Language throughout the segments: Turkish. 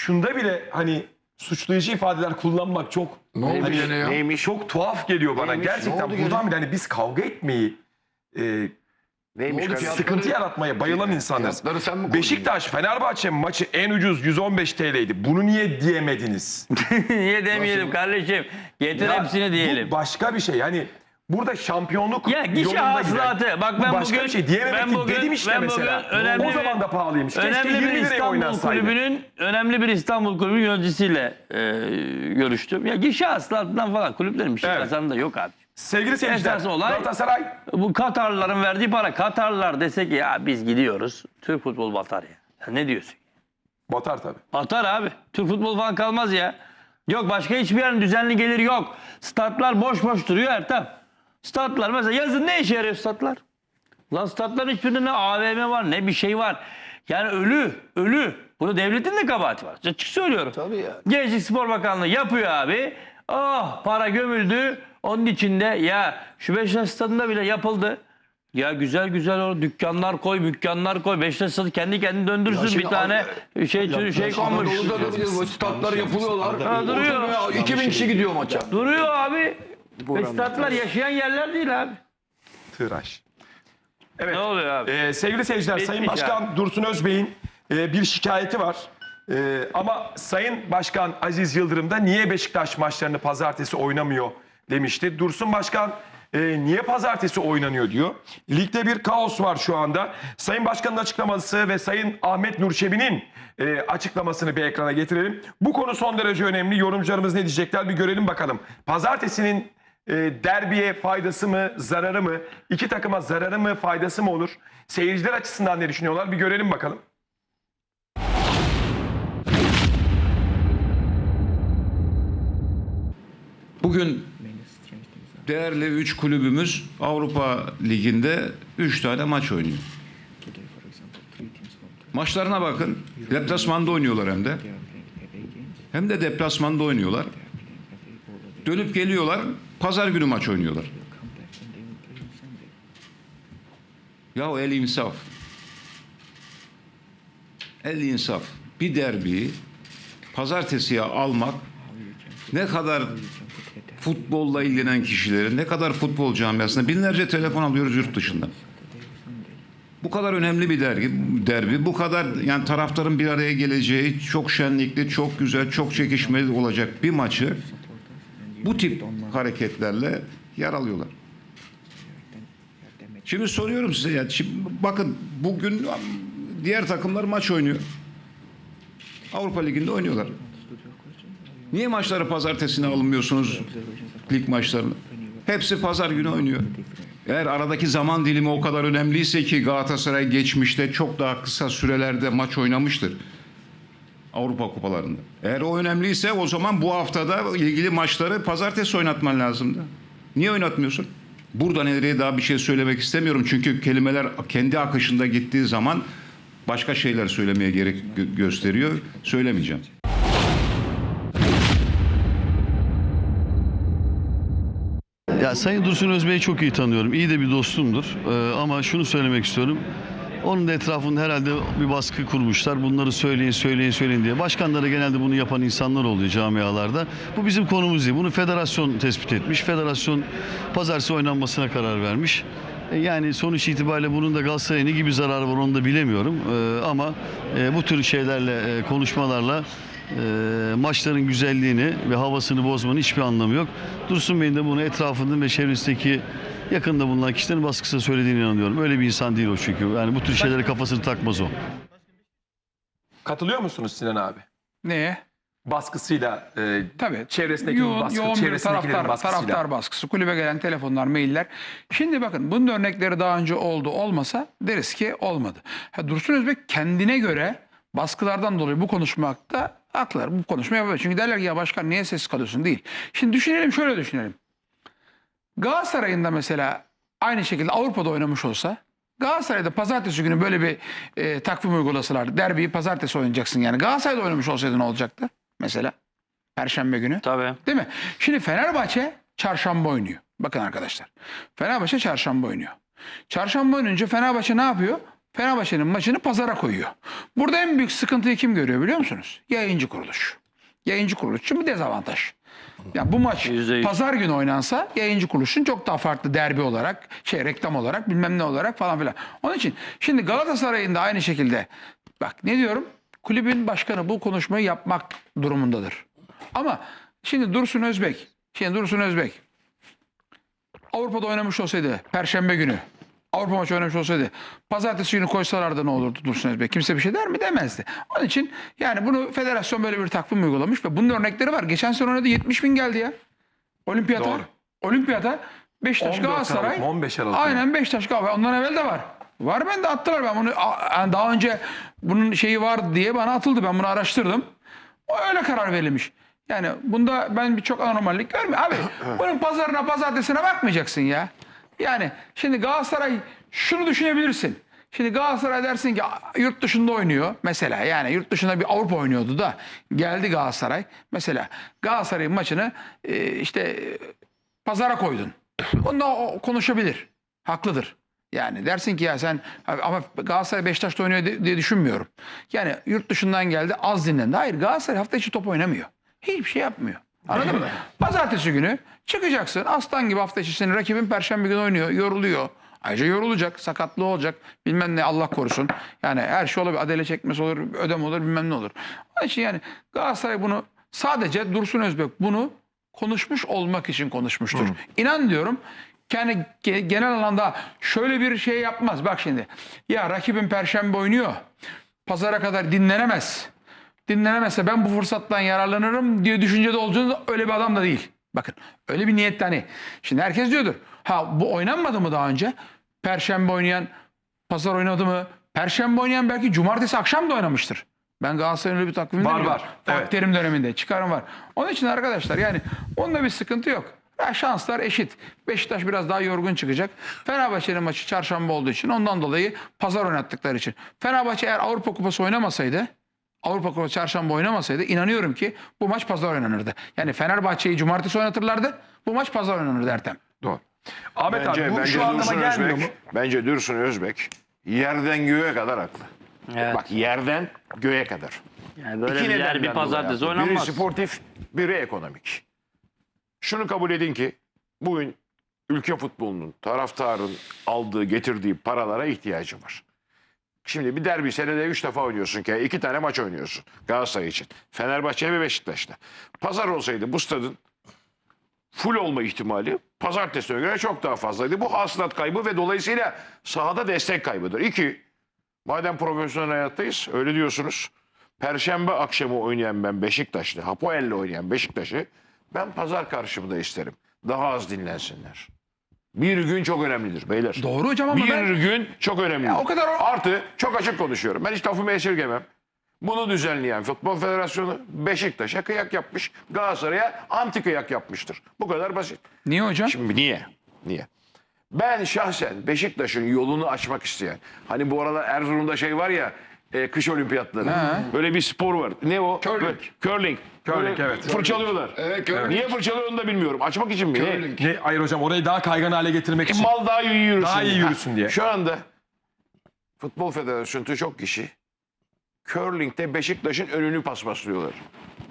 şunda bile hani suçlayıcı ifadeler kullanmak çok Ne oldu hani, ya? Neymiş? çok tuhaf geliyor bana. Neymiş? Gerçekten oldu buradan gene? bile hani biz kavga etmeyi e, Neymiş? Ne oldu? kardeşim? sıkıntı yaratmaya bayılan insanlarız. Fiyatları sen mi koydun? Beşiktaş Fenerbahçe maçı en ucuz 115 TL'ydi. Bunu niye diyemediniz? Niye demeyelim kardeşim? Getir Ya hepsini diyelim. Bu başka bir şey. Yani burada şampiyonluk Ya gişe hasılatı. Bak ben başka bugün bir şey diyememek ben bugün, dedim işte ben mesela. Bugün önemli o zaman bir, da pahalıymış. Önemli 20 bir İstanbul kulübünün önemli bir İstanbul kulübünün yöneticisiyle e, görüştüm. Ya gişe hasılatından falan kulüplerin bir şey Evet. kazandığı yok abi. Sevgili seyirciler, olay- Galatasaray Bu Katarlıların verdiği para. Katarlılar dese ki ya biz gidiyoruz. Türk futbol batar ya. ya ne diyorsun? batar tabii. Atar abi. Türk futbol falan kalmaz ya. Yok başka hiçbir yerin düzenli geliri yok. Statlar boş boş duruyor Ertem. Statlar mesela yazın ne işe yarıyor statlar? Lan statların hiçbirinde ne AVM var ne bir şey var. Yani ölü, ölü. Burada devletin de kabahati var. Açık söylüyorum. Tabii ya. Gençlik Spor Bakanlığı yapıyor abi. Oh para gömüldü. Onun içinde ya şu Beşiktaş stadında bile yapıldı. Ya güzel güzel o dükkanlar koy, dükkanlar koy. Beşiktaş stadı kendi kendini döndürsün Ya bir tane şey şey konmuş. Anadolu'da da bir statlar yapılıyorlar. Ha, duruyor. Orada 2000 kişi gidiyor maça. Duruyor abi. Ve statlar yaşayan yerler değil abi. Tıraş. Evet. Ne oluyor abi? Ee, sevgili seyirciler, Bitmiş Sayın Başkan Dursun Özbey'in e, bir şikayeti var. E, ama Sayın Başkan Aziz Yıldırım da niye Beşiktaş maçlarını pazartesi oynamıyor demişti. Dursun Başkan e, niye pazartesi oynanıyor diyor. Ligde bir kaos var şu anda. Sayın Başkan'ın açıklaması ve Sayın Ahmet Nur Çebi'nin e, açıklamasını bir ekrana getirelim. Bu konu son derece önemli. Yorumcularımız ne diyecekler bir görelim bakalım. Pazartesinin e, derbiye faydası mı, zararı mı? İki takıma zararı mı, faydası mı olur? Seyirciler açısından ne düşünüyorlar? Bir görelim bakalım. Bugün değerli 3 kulübümüz Avrupa Ligi'nde 3 tane maç oynuyor. Maçlarına bakın. Deplasmanda oynuyorlar hem de. Hem de deplasmanda oynuyorlar. Dönüp geliyorlar. Pazar günü maç oynuyorlar. Ya el insaf. El insaf. Bir derbiyi pazartesiye almak ne kadar futbolla ilgilenen kişilerin, ne kadar futbol camiasında binlerce telefon alıyoruz yurt dışından. Bu kadar önemli bir dergi, derbi, bu kadar yani taraftarın bir araya geleceği, çok şenlikli, çok güzel, çok çekişmeli olacak bir maçı bu tip hareketlerle yer alıyorlar. Şimdi soruyorum size ya, şimdi bakın bugün diğer takımlar maç oynuyor. Avrupa Ligi'nde oynuyorlar. Niye maçları pazartesine almıyorsunuz lig maçlarını? Hepsi pazar günü oynuyor. Eğer aradaki zaman dilimi o kadar önemliyse ki Galatasaray geçmişte çok daha kısa sürelerde maç oynamıştır. Avrupa kupalarında. Eğer o önemliyse o zaman bu haftada ilgili maçları pazartesi oynatman lazımdı. Niye oynatmıyorsun? Buradan ileriye daha bir şey söylemek istemiyorum. Çünkü kelimeler kendi akışında gittiği zaman başka şeyler söylemeye gerek gö- gösteriyor. Söylemeyeceğim. Ya Sayın Dursun Özbey'i çok iyi tanıyorum. İyi de bir dostumdur. Ee, ama şunu söylemek istiyorum. Onun da etrafında herhalde bir baskı kurmuşlar. Bunları söyleyin, söyleyin, söyleyin diye. Başkanları genelde bunu yapan insanlar oluyor camialarda. Bu bizim konumuz değil. Bunu federasyon tespit etmiş. Federasyon pazartesi oynanmasına karar vermiş. E, Yani sonuç itibariyle bunun da Galatasaray'a ne gibi zararı var onu da bilemiyorum. Ee, ama e, bu tür şeylerle, e, konuşmalarla e, maçların güzelliğini ve havasını bozmanın hiçbir anlamı yok. Dursun Bey'in de bunu etrafında ve çevresindeki yakında bulunan kişilerin baskısıyla söylediğine inanıyorum. Öyle bir insan değil o çünkü. Yani bu tür şeylere kafasını takmaz o. Katılıyor musunuz Sinan abi? Neye? Baskısıyla, e, Tabii. çevresindeki yoğun, baskı, yoğun bir çevresindekilerin taraftar, baskısıyla. taraftar baskısı. Kulübe gelen telefonlar, mailler. Şimdi bakın bunun örnekleri daha önce oldu olmasa deriz ki olmadı. Ha, Dursun Özbek kendine göre baskılardan dolayı bu konuşmakta haklılar. Bu konuşma yapıyor. Çünkü derler ki ya başkan niye sessiz kalıyorsun değil. Şimdi düşünelim şöyle düşünelim. Galatasaray'ın da mesela aynı şekilde Avrupa'da oynamış olsa Galatasaray'da pazartesi günü böyle bir e, takvim uygulasalar derbiyi pazartesi oynayacaksın yani. Galatasaray'da oynamış olsaydı ne olacaktı mesela? Perşembe günü. Tabii. Değil mi? Şimdi Fenerbahçe çarşamba oynuyor. Bakın arkadaşlar. Fenerbahçe çarşamba oynuyor. Çarşamba oynayınca Fenerbahçe ne yapıyor? Fenerbahçe'nin maçını pazara koyuyor. Burada en büyük sıkıntıyı kim görüyor biliyor musunuz? Yayıncı kuruluş. Yayıncı kuruluş için bir dezavantaj. Ya bu maç Yüzde yüz. pazar günü oynansa yayıncı kuruluşun çok daha farklı derbi olarak, şey reklam olarak, bilmem ne olarak falan filan. Onun için şimdi Galatasaray'ın da aynı şekilde bak ne diyorum? Kulübün başkanı bu konuşmayı yapmak durumundadır. Ama şimdi Dursun Özbek, şimdi Dursun Özbek Avrupa'da oynamış olsaydı Perşembe günü Avrupa maçı oynamış olsaydı pazartesi günü koysalardı ne olurdu Dursun Özbek? Kimse bir şey der mi? Demezdi. Onun için yani bunu federasyon böyle bir takvim uygulamış ve bunun örnekleri var. Geçen sene oynadı 70 bin geldi ya. Olimpiyata. Doğru. Olimpiyata Beşiktaş 14 Galatasaray. Aralık mı, 15 Aralık? Aynen Beşiktaş Galatasaray. Ondan evvel de var. Var ben de attılar ben bunu. yani daha önce bunun şeyi var diye bana atıldı. Ben bunu araştırdım. O öyle karar verilmiş. Yani bunda ben bir çok anormallik görmüyorum. Abi bunun pazarına pazartesine bakmayacaksın ya. Yani şimdi Galatasaray şunu düşünebilirsin. Şimdi Galatasaray dersin ki "Aa, yurt dışında oynuyor mesela yani yurt dışında bir Avrupa oynuyordu da geldi Galatasaray. Mesela Galatasaray'ın maçını e, işte e, pazara koydun. Bunda o konuşabilir. Haklıdır. Yani dersin ki ya sen ama Galatasaray Beşiktaş'ta oynuyor di- diye düşünmüyorum. Yani yurt dışından geldi az dinlendi. Hayır Galatasaray hafta içi top oynamıyor. Hiçbir şey yapmıyor. Anladın mı? Pazartesi günü çıkacaksın. Aslan gibi hafta içi senin rakibin perşembe günü oynuyor. Yoruluyor. Ayrıca yorulacak. Sakatlığı olacak. Bilmem ne Allah korusun. Yani her şey olabilir. Adele çekmesi olur. Ödem olur. Bilmem ne olur. Onun için yani Galatasaray bunu sadece Dursun Özbek bunu konuşmuş olmak için konuşmuştur. İnan diyorum kendi ge- genel alanda şöyle bir şey yapmaz. Bak şimdi ya rakibin perşembe oynuyor. Pazara kadar dinlenemez. Dinlenemezse ben bu fırsattan yararlanırım diye düşüncede olduğunda öyle bir adam da değil. Bakın öyle bir niyette hani. Şimdi herkes diyordur. Ha bu oynanmadı mı daha önce? Perşembe oynayan pazar oynadı mı? Perşembe oynayan belki cumartesi akşam da oynamıştır. Ben Galatasaray'ın öyle bir takviminde Var, var. Fatih Evet. Terim döneminde çıkarım var. Onun için arkadaşlar yani onda bir sıkıntı yok. Ya şanslar eşit. Beşiktaş biraz daha yorgun çıkacak. Fenerbahçe'nin maçı çarşamba olduğu için ondan dolayı pazar oynattıkları için. Fenerbahçe eğer Avrupa Kupası oynamasaydı Avrupa Kupası çarşamba oynamasaydı inanıyorum ki bu maç pazar oynanırdı. Yani Fenerbahçe'yi cumartesi oynatırlardı. Bu maç pazar oynanırdı Ertem. Doğru. Ahmet Bence, abi bu bence şu anlama Dursun gelmiyor Özbek, mu? bence Dursun Özbek yerden göğe kadar haklı. Evet. Bak yerden göğe kadar. Yani böyle İki bir yer bir pazartesi oynanmaz. Biri sportif, biri ekonomik. Şunu kabul edin ki bugün ülke futbolunun taraftarın aldığı, getirdiği paralara ihtiyacı var. Şimdi bir derbi senede üç defa oynuyorsun ki iki tane maç oynuyorsun Galatasaray için. Fenerbahçe ve Beşiktaş'ta. Pazar olsaydı bu stadın full olma ihtimali pazartesine göre çok daha fazlaydı. Bu hasılat kaybı ve dolayısıyla sahada destek kaybıdır. İki, madem profesyonel hayattayız öyle diyorsunuz. Perşembe akşamı oynayan ben Beşiktaşlı, Hapoel'le oynayan Beşiktaş'ı ben pazar karşımda isterim. Daha az dinlensinler. Bir gün çok önemlidir beyler. Doğru hocam ama bir ben- gün çok önemlidir. Ya o kadar o- Artı çok açık konuşuyorum. Ben hiç lafımı esirgemem. Bunu düzenleyen Futbol Federasyonu Beşiktaş'a kıyak yapmış. Galatasaray'a anti kıyak yapmıştır. Bu kadar basit. Niye hocam? Şimdi niye? Niye? Ben şahsen Beşiktaş'ın yolunu açmak isteyen. Hani bu aralar Erzurum'da şey var ya e, kış olimpiyatları. Böyle bir spor var. Ne o? Curling. Böyle- Curling. Curling, Böyle evet. Fırçalıyorlar. Evet, curling. Niye fırçalıyor onu da bilmiyorum. Açmak için mi? Ne? Curling. Ne, hayır hocam orayı daha kaygan hale getirmek için. Mal daha iyi yürüsün. Daha iyi yürüsün Ha, diye. Şu anda Futbol Federasyonu çok kişi curling'de Beşiktaş'ın önünü paspaslıyorlar.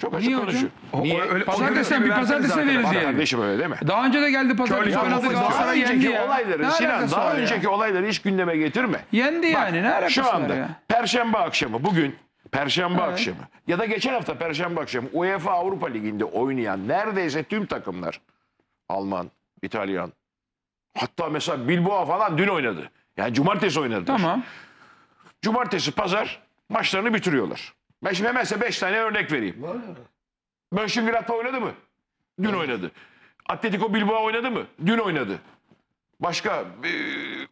Çok açık Niye hocam? konuşuyor. O- Niye? o- öyle- Pazartesi bir pazartesi arkadaşlar. veririz Bak diyelim. kardeşim öyle değil mi? Daha önce de geldi pazartesi Curling oynadı olmasa daha Daha Galatasaray yendi önceki ya. olayları Ne Sinan alakası daha var ya? önceki olayları hiç gündeme getirme. Yendi yani ne alakası Şu var anda ya? Perşembe akşamı bugün Perşembe akşamı ya da geçen hafta Perşembe akşamı UEFA Avrupa Ligi'nde oynayan neredeyse tüm takımlar Alman, İtalyan hatta mesela Bilbao falan dün oynadı. Yani cumartesi oynadı. Tamam. Cumartesi, pazar maçlarını bitiriyorlar. Ben şimdi hemen size 5 tane örnek vereyim. Mönchengladbach oynadı mı? Dün oynadı. Atletico Bilbao oynadı mı? Dün oynadı. Başka e,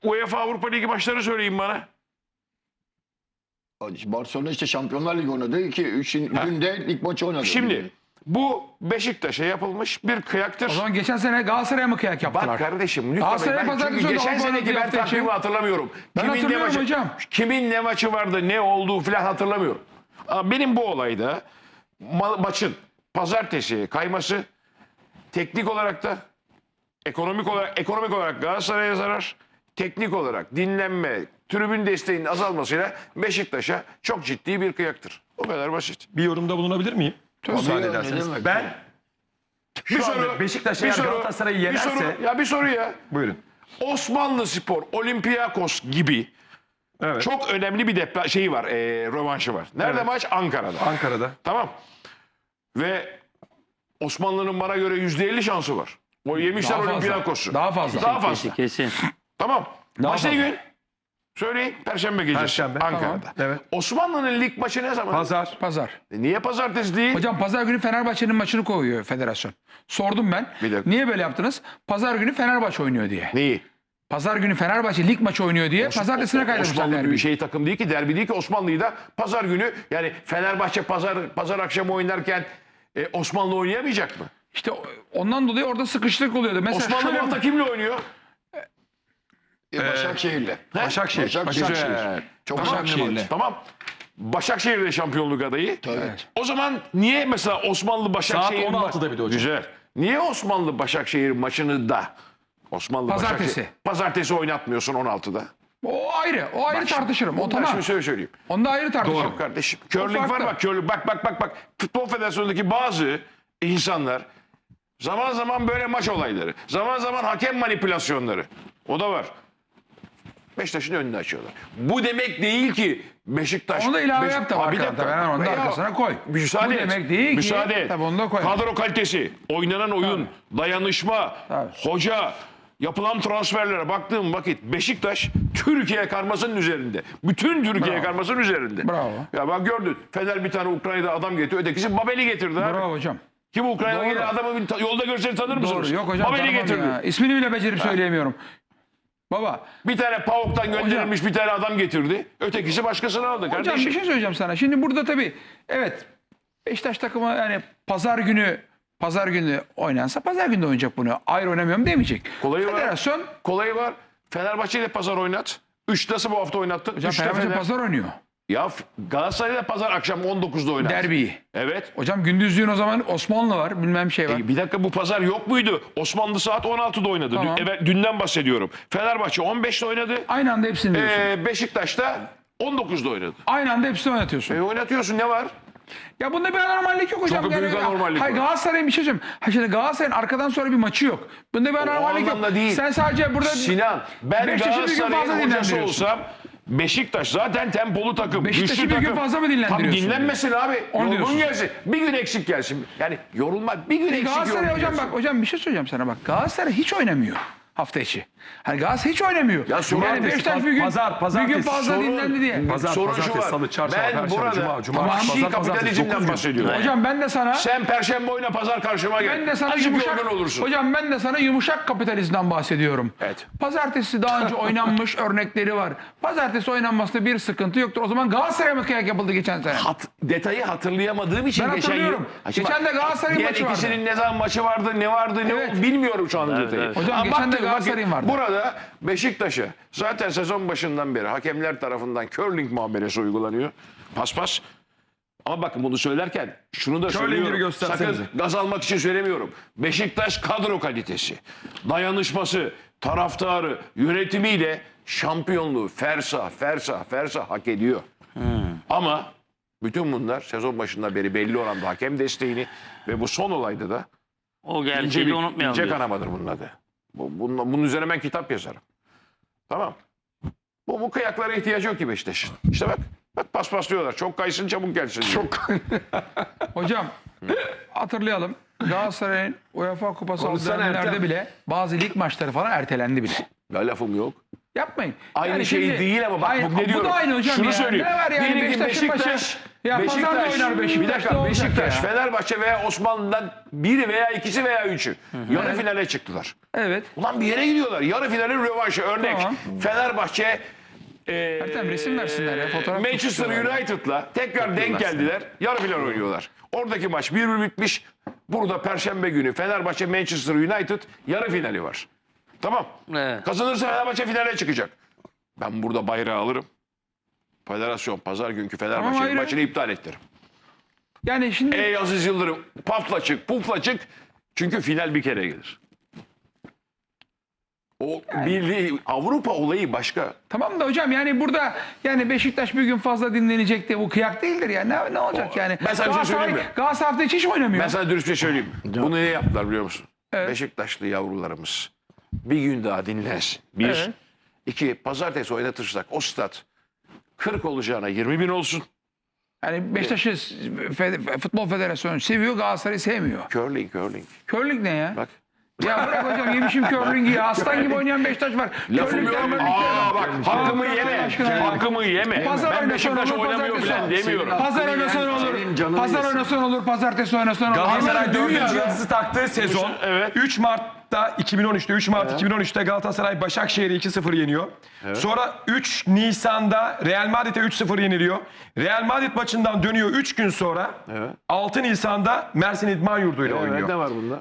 UEFA Avrupa Ligi maçları söyleyin bana. Barcelona işte Şampiyonlar Ligi oynadı. 2 3 günde lig maçı oynadı. Şimdi bu Beşiktaş'a yapılmış bir kıyaktır. O zaman geçen sene Galatasaray'a mı kıyak yaptılar? Bak kardeşim lütfen Galatasaray ben çünkü geçen seneki ben takvimi hatırlamıyorum. Ben kimin ne hatırlıyorum maçı, hocam. Kimin ne maçı vardı, ne olduğu falan hatırlamıyorum. Ama benim bu olayda ma- maçın pazartesi kayması teknik olarak da ekonomik olarak ekonomik olarak Galatasaray'a zarar. Teknik olarak dinlenme, tribün desteğinin azalmasıyla Beşiktaş'a çok ciddi bir kıyaktır. O kadar basit. Bir yorumda bulunabilir miyim? Müsaade ne ederseniz. demek? Ben Bir anda Beşiktaş bir eğer soru- Galatasaray'ı bir yenerse- soru- ya bir soru ya. buyurun. Osmanlı Spor, Olympiakos gibi Evet. çok önemli bir depla şeyi var, e, rövanşı var. Nerede Evet. maç? Ankara'da. Ankara'da. Tamam. Ve Osmanlı'nın bana göre %50 şansı var. O yemişler. Olympiakos'u. Daha fazla. Daha fazla. Kesin. Tamam. Daha Maç ne fazla. gün? Söyleyin. Perşembe gecesi. Perşembe. Ankara'da. Evet. Osmanlı'nın lig maçı ne zaman? Pazar. Pazar. E Niye pazartesi değil? Hocam pazar günü Fenerbahçe'nin maçını koyuyor federasyon. Sordum ben. Bir dakika. Niye böyle yaptınız? Pazar günü Fenerbahçe oynuyor diye. Neyi? Pazar günü Fenerbahçe lig maçı oynuyor diye pazartesine kaydırmışlar Osmanlı derbi. bir şey takım değil ki derbi değil ki Osmanlı'yı da pazar günü yani Fenerbahçe pazar pazar akşamı oynarken e, Osmanlı oynayamayacak mı? İşte ondan dolayı orada sıkışıklık oluyordu. Mesela Osmanlı şöyle- bu hafta kimle oynuyor? E, Başakşehir'le. Başakşehir. Başakşehir. Güzel. Çok Tamam. önemli maç. Tamam. Başakşehir de şampiyonluk adayı. Evet. O zaman niye mesela Osmanlı Başakşehir Saat 16'da bir de hocam. Güzel. Niye Osmanlı Başakşehir maçını da Osmanlı Pazartesi. Başakşehir pazartesi oynatmıyorsun 16'da? O ayrı. O ayrı tartışırım. O bunu tamam. şimdi şöyle söyleyeyim. Onda ayrı tartışırım. Doğru kardeşim. Körlük var farklı. bak körlük. Bak bak bak bak bak. Futbol Federasyonu'ndaki bazı insanlar zaman zaman böyle maç olayları, zaman zaman hakem manipülasyonları. O da var. Beşiktaş'ın önünü açıyorlar. Bu demek değil ki Beşiktaş... Onu da ilave Beş- yap da Abi bir dakika. Ben onu da arkasına koy. Müsaade Bu demek değil ki- Müsaade et. Tabii onu da koy. Kadro kalitesi, oynanan oyun, dayanışma, Tabii. hoca, yapılan transferlere baktığım vakit Beşiktaş Türkiye karmasının üzerinde. Bütün Türkiye Bravo. karmasının üzerinde. Bravo. Ya bak gördün. Fener bir tane Ukrayna'da adam getirdi. Ötekisi Babel'i getirdi abi. Bravo hocam. Kim Ukrayna'da Doğru. gelen adamı yolda görseniz tanır mısınız? Doğru. Yok hocam Babel'i getirdi. ya. İsmini bile becerip söyleyemiyorum. Baba Bir tane PAOK'tan gönderilmiş bir tane adam getirdi. Ötekisi başkasını aldı hocam kardeşim. bir şey söyleyeceğim sana. Şimdi burada tabii evet Beşiktaş takımı yani pazar günü pazar günü oynansa pazar günü oynayacak bunu. Ayrı oynamıyorum demeyecek. Kolayı var. Federasyon Kolayı var. Fenerbahçe ile pazar oynat. Üç nasıl bu hafta oynattın? hocam Fenerbahçe Fener. pazar oynuyor. Ya Galatasaray'da pazar akşam 19'da oynat. Derbiyi. Evet. Hocam gündüzlüğün o zaman Osmanlı var bilmem şey var. E, bir dakika bu pazar yok muydu? Osmanlı saat 16'da oynadı. Tamam. Dün, evet, dünden bahsediyorum. Fenerbahçe 15'te oynadı. Aynı anda hepsini diyorsun. Ee, Beşiktaş'ta 19'da oynadı. Aynı anda hepsini oynatıyorsun. E, oynatıyorsun ne var? Ya bunda bir anormallik yok hocam. Çok büyük anormallik Hayır var. Galatasaray'ın bir şey söyleyeyim. Ha şimdi Galatasaray'ın arkadan sonra bir maçı yok. Bunda bir anormallik yok. değil. Sen sadece burada Sinan ben Galatasaray'ın hocası olsam Beşiktaş zaten tempolu takım. Beşiktaş'ı güçlü bir gün takım. fazla mı dinlendiriyorsun Tabii dinlenmesin abi. Onu Yorgun diyorsun. gelsin. Bir gün eksik gelsin. Yani yorulma bir gün eksik Galatasaray yorgun hocam gelsin. bak hocam bir şey söyleyeceğim sana bak. Galatasaray hiç oynamıyor hafta içi. Hani Galatasaray hiç oynamıyor. Ya sorun yani. Beşiktaş bir gün, Pazar, bir gün fazla Sorun- dinlendi diye. Pazar, Sorun şu pazartesi, var. salı, çarşamba, ben perşembe, burada cuma, cumartesi, vahşi pazar, pazartesi, kapitalizmden bahsediyorum. Hocam ben de sana Sen perşembe oyna pazar karşıma gel. ben de sana Azıcık yumuşak olursun. Hocam ben de sana yumuşak kapitalizmden bahsediyorum. Evet. Pazartesi daha önce oynanmış örnekleri var. Pazartesi oynanmasında bir sıkıntı yoktur. O zaman Galatasaray'a mı kıyak yapıldı geçen sene? Hat, detayı hatırlayamadığım için Ben geçen hatırlıyorum. yıl. Geçen de Galatasaray'ın diğer maçı vardı. ikisinin ne zaman maçı vardı, ne vardı, ne Evet. bilmiyorum şu anda detayı. Hocam geçen de Galatasaray'ın vardı. Burada Beşiktaş'a zaten sezon başından beri hakemler tarafından curling muamelesi uygulanıyor. Paspas. Ama bakın bunu söylerken şunu da Curling'i söylüyorum. göstersenize. Sakın gaz almak için söylemiyorum. Beşiktaş kadro kalitesi, dayanışması, taraftarı, yönetimiyle şampiyonluğu fersa, fersa, fersa hak ediyor. Ama bütün bunlar sezon başından beri belli olan da hakem desteğini ve bu son olayda da O ince, gerçeği bir, unutmayalım. ince diyorsun. kanamadır bunun adı. Bu, bunun, bunun üzerine ben kitap yazarım. Tamam. Bu, bu kıyaklara ihtiyacı yok ki Beşiktaş'ın. İşte bak. Bak paspaslıyorlar. Çok kaysın çabuk gelsin. diyor. Hocam hatırlayalım. Galatasaray'ın UEFA Kupası aldığı dönemlerde bile bazı lig maçları falan ertelendi bile. Ya lafım yok. Yapmayın. Aynı şey şimdi- değil ama bak Aynı- bu ne diyorum. Bu da aynı hocam Şunu ya. söyleyeyim. Ne var yani Diyelim Beşiktaş, maçı. Ya da oynar Beşiktaş. bir dakika Beşiktaş, ya? Fenerbahçe veya Osmanlı'dan biri veya ikisi veya üçü yarı finale çıktılar. Evet. Ulan bir yere gidiyorlar. Yarı finalin rövanşı. Örnek Tamam. Fenerbahçe e, Ertem resim versinler ya, fotoğraf Manchester. United'la tekrar denk geldiler. Yarı final oynuyorlar. Oradaki maç 1-1 bitmiş. Burada Perşembe günü Fenerbahçe Manchester United yarı finali var. Tamam. Evet. Kazanırsa Fenerbahçe finale çıkacak. Ben burada bayrağı alırım. Federasyon pazar günkü Fenerbahçe ayrı. maçını iptal ettiririm. Yani şimdi Ey Aziz Yıldırım pafla çık pufla çık. Çünkü final bir kere gelir. O bildiği Avrupa olayı başka. Tamam da hocam yani burada yani Beşiktaş bir gün fazla dinlenecek de bu kıyak değildir ya. Ne, ne olacak O- yani? Ben sana bir şey söyleyeyim mi? Galatasaray- hafta içi hiç oynamıyor. Ben sana dürüst bir şey söyleyeyim. Bunu ne yaptılar biliyor musun? Evet. Beşiktaşlı yavrularımız bir gün daha dinlensin. Bir. Evet. iki pazartesi oynatırsak o stat 40 olacağına 20 bin olsun. Yani Beşiktaş'ı Fe- Futbol Federasyonu seviyor Galatasaray'ı sevmiyor. Curling, curling. Körlük ne ya? Bak. Ya bırak hocam yemişim körlüğü ya. Aslan gibi oynayan Beşiktaş var. Lafım Körlükten yok. Aa bak hakkımı yeme. aşkına. Hakkımı yeme. Pazar Ben oynasan Beşiktaş olur, oynamıyor pazartesi falan olur. demiyorum. Pazar oynasan olur. Pazar oynasan olur, pazartesi oynasan olur. Galatasaray 4. dünya- yıldızı taktığı sezon Evet. 3 Mart'ta 2013'te 3 Mart 2013'te Galatasaray Başakşehir'i 2-0 yeniyor. Sonra 3 Nisan'da Real Madrid'e 3-0 yeniliyor. Real Madrid maçından dönüyor 3 gün sonra. 6 Nisan'da Mersin İdman Yurdu ile Evet, oynuyor. ne var bunda?